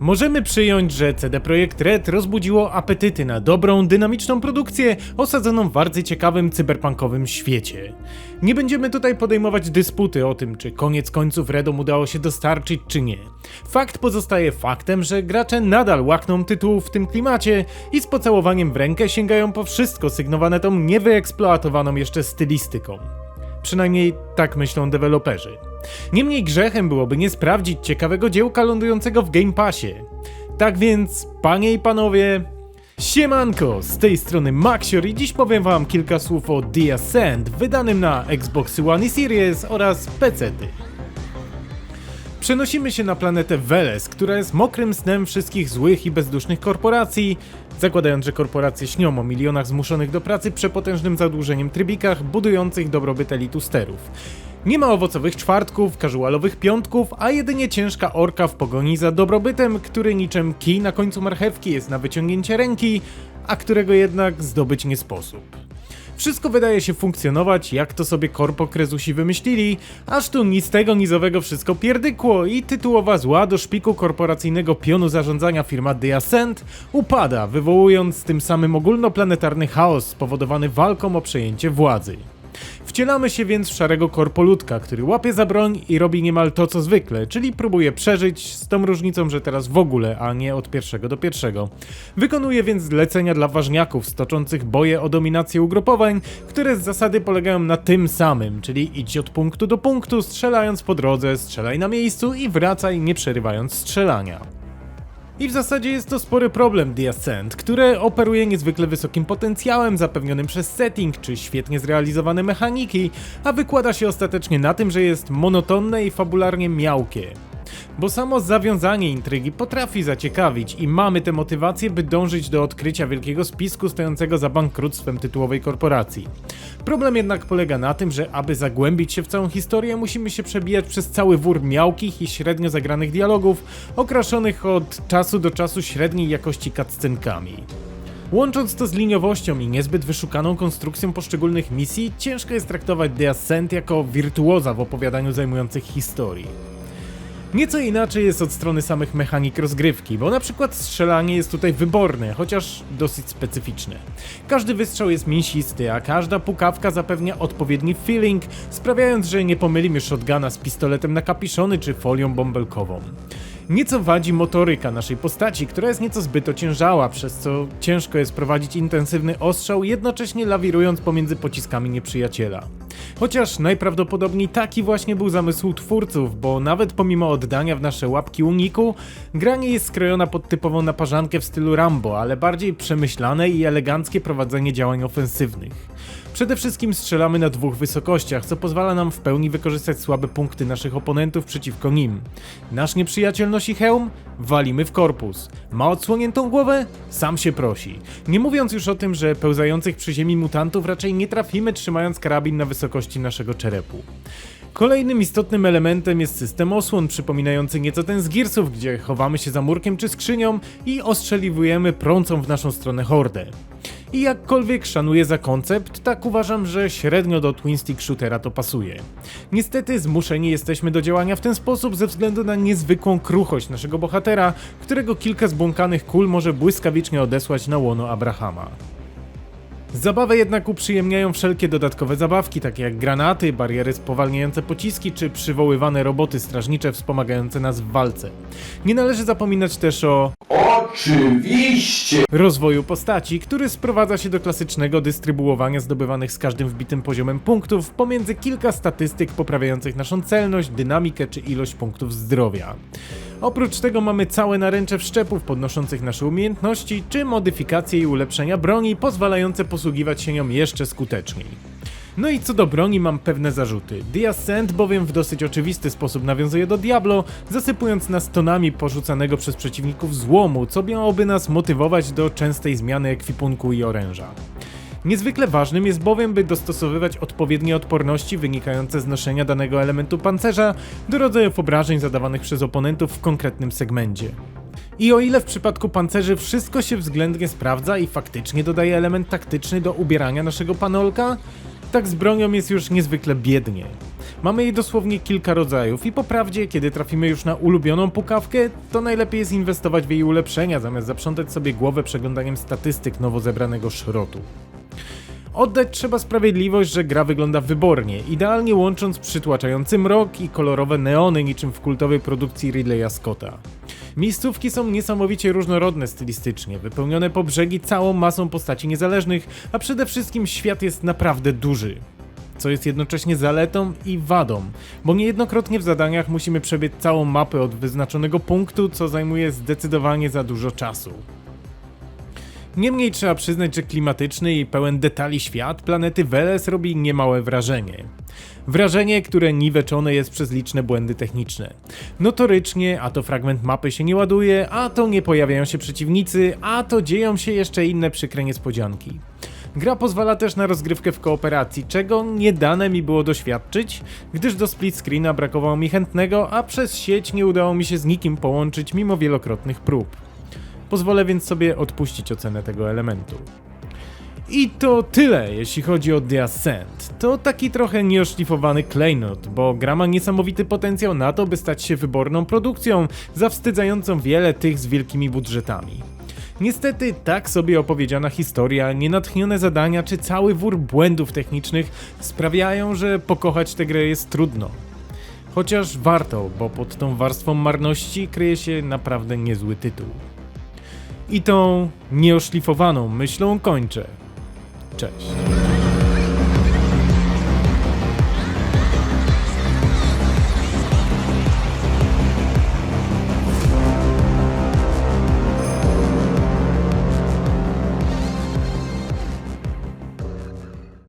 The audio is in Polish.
Możemy przyjąć, że CD Projekt Red rozbudziło apetyty na dobrą, dynamiczną produkcję osadzoną w bardzo ciekawym cyberpunkowym świecie. Nie będziemy tutaj podejmować dysputy o tym, czy koniec końców Redom udało się dostarczyć, czy nie. Fakt pozostaje faktem, że gracze nadal łakną tytułów w tym klimacie i z pocałowaniem w rękę sięgają po wszystko sygnowane tą niewyeksploatowaną jeszcze stylistyką. Przynajmniej tak myślą deweloperzy. Niemniej grzechem byłoby nie sprawdzić ciekawego dziełka lądującego w Game Passie. Tak więc, panie i panowie, siemanko, z tej strony Maxior i dziś powiem wam kilka słów o The Ascent, wydanym na Xbox One i Series oraz PC-ty. Przenosimy się na planetę Veles, która jest mokrym snem wszystkich złych i bezdusznych korporacji, zakładając, że korporacje śnią o milionach zmuszonych do pracy przepotężnym zadłużeniem trybikach budujących dobrobyt elitu sterów. Nie ma owocowych czwartków, casualowych piątków, a jedynie ciężka orka w pogoni za dobrobytem, który niczym kij na końcu marchewki jest na wyciągnięcie ręki, a którego jednak zdobyć nie sposób. Wszystko wydaje się funkcjonować, jak to sobie korpo krezusi wymyślili, aż tu ni z tego nizowego wszystko pierdykło i tytułowa zła do szpiku korporacyjnego pionu zarządzania firma The Ascent upada, wywołując tym samym ogólnoplanetarny chaos spowodowany walką o przejęcie władzy. Wcielamy się więc w szarego korpolutka, który łapie za broń i robi niemal to co zwykle, czyli próbuje przeżyć, z tą różnicą, że teraz w ogóle, a nie od pierwszego do pierwszego. Wykonuje więc zlecenia dla ważniaków stoczących boje o dominację ugrupowań, które z zasady polegają na tym samym, czyli idź od punktu do punktu, strzelając po drodze, strzelaj na miejscu i wracaj nie przerywając strzelania. I w zasadzie jest to spory problem The Ascent, które operuje niezwykle wysokim potencjałem zapewnionym przez setting czy świetnie zrealizowane mechaniki, a wykłada się ostatecznie na tym, że jest monotonne i fabularnie miałkie. Bo samo zawiązanie intrygi potrafi zaciekawić i mamy tę motywację, by dążyć do odkrycia wielkiego spisku stojącego za bankructwem tytułowej korporacji. Problem jednak polega na tym, że aby zagłębić się w całą historię, musimy się przebijać przez cały wór miałkich i średnio zagranych dialogów, okraszonych od czasu do czasu średniej jakości cutscenkami. Łącząc to z liniowością i niezbyt wyszukaną konstrukcją poszczególnych misji, ciężko jest traktować The Ascent jako wirtuoza w opowiadaniu zajmujących historii. Nieco inaczej jest od strony samych mechanik rozgrywki, bo na przykład strzelanie jest tutaj wyborne, chociaż dosyć specyficzne. Każdy wystrzał jest mięsisty, a każda pukawka zapewnia odpowiedni feeling, sprawiając, że nie pomylimy shotguna z pistoletem na kapiszony czy folią bąbelkową. Nieco wadzi motoryka naszej postaci, która jest nieco zbyt ociężała, przez co ciężko jest prowadzić intensywny ostrzał, jednocześnie lawirując pomiędzy pociskami nieprzyjaciela. Chociaż najprawdopodobniej taki właśnie był zamysł twórców, bo nawet pomimo oddania w nasze łapki uniku, gra nie jest skrojona pod typową naparzankę w stylu Rambo, ale bardziej przemyślane i eleganckie prowadzenie działań ofensywnych. Przede wszystkim strzelamy na dwóch wysokościach, co pozwala nam w pełni wykorzystać słabe punkty naszych oponentów przeciwko nim. Nasz nieprzyjaciel nosi hełm? Walimy w korpus. Ma odsłoniętą głowę? Sam się prosi. Nie mówiąc już o tym, że pełzających przy ziemi mutantów raczej nie trafimy trzymając karabin na wysokości naszego czerepu. Kolejnym istotnym elementem jest system osłon, przypominający nieco ten z Gearsów, gdzie chowamy się za murkiem czy skrzynią i ostrzeliwujemy prącą w naszą stronę hordę. I jakkolwiek szanuję za koncept, tak uważam, że średnio do Twin Stick Shootera to pasuje. Niestety zmuszeni jesteśmy do działania w ten sposób ze względu na niezwykłą kruchość naszego bohatera, którego kilka zbłąkanych kul może błyskawicznie odesłać na łono Abrahama. Zabawę jednak uprzyjemniają wszelkie dodatkowe zabawki, takie jak granaty, bariery spowalniające pociski czy przywoływane roboty strażnicze wspomagające nas w walce. Nie należy zapominać też o Oczywiście! rozwoju postaci, który sprowadza się do klasycznego dystrybuowania zdobywanych z każdym wbitym poziomem punktów pomiędzy kilka statystyk poprawiających naszą celność, dynamikę czy ilość punktów zdrowia. Oprócz tego mamy całe naręcze wszczepów podnoszących nasze umiejętności, czy modyfikacje i ulepszenia broni pozwalające posługiwać się nią jeszcze skuteczniej. No i co do broni mam pewne zarzuty. The Ascent bowiem w dosyć oczywisty sposób nawiązuje do Diablo, zasypując nas tonami porzucanego przez przeciwników złomu, co miałoby nas motywować do częstej zmiany ekwipunku i oręża. Niezwykle ważnym jest bowiem, by dostosowywać odpowiednie odporności wynikające z noszenia danego elementu pancerza do rodzajów obrażeń zadawanych przez oponentów w konkretnym segmencie. I o ile w przypadku pancerzy wszystko się względnie sprawdza i faktycznie dodaje element taktyczny do ubierania naszego panolka, tak z bronią jest już niezwykle biednie. Mamy jej dosłownie kilka rodzajów i po prawdzie, kiedy trafimy już na ulubioną pukawkę, to najlepiej jest inwestować w jej ulepszenia, zamiast zaprzątać sobie głowę przeglądaniem statystyk nowo zebranego szrotu. Oddać trzeba sprawiedliwość, że gra wygląda wybornie, idealnie łącząc przytłaczający mrok i kolorowe neony niczym w kultowej produkcji Ridleya Scotta. Miejscówki są niesamowicie różnorodne stylistycznie, wypełnione po brzegi całą masą postaci niezależnych, a przede wszystkim świat jest naprawdę duży. Co jest jednocześnie zaletą i wadą, bo niejednokrotnie w zadaniach musimy przebiec całą mapę od wyznaczonego punktu, co zajmuje zdecydowanie za dużo czasu. Niemniej trzeba przyznać, że klimatyczny i pełen detali świat planety Veles robi niemałe wrażenie. Wrażenie, które niweczone jest przez liczne błędy techniczne. Notorycznie, a to fragment mapy się nie ładuje, a to nie pojawiają się przeciwnicy, a to dzieją się jeszcze inne przykre niespodzianki. Gra pozwala też na rozgrywkę w kooperacji, czego nie dane mi było doświadczyć, gdyż do split screena brakowało mi chętnego, a przez sieć nie udało mi się z nikim połączyć mimo wielokrotnych prób. Pozwolę więc sobie odpuścić ocenę tego elementu. I to tyle, jeśli chodzi o The Ascent. To taki trochę nieoszlifowany klejnot, bo gra ma niesamowity potencjał na to, by stać się wyborną produkcją, zawstydzającą wiele tych z wielkimi budżetami. Niestety, tak sobie opowiedziana historia, nienatchnione zadania czy cały wór błędów technicznych sprawiają, że pokochać tę grę jest trudno. Chociaż warto, bo pod tą warstwą marności kryje się naprawdę niezły tytuł. I tą nieoszlifowaną myślą kończę. Cześć.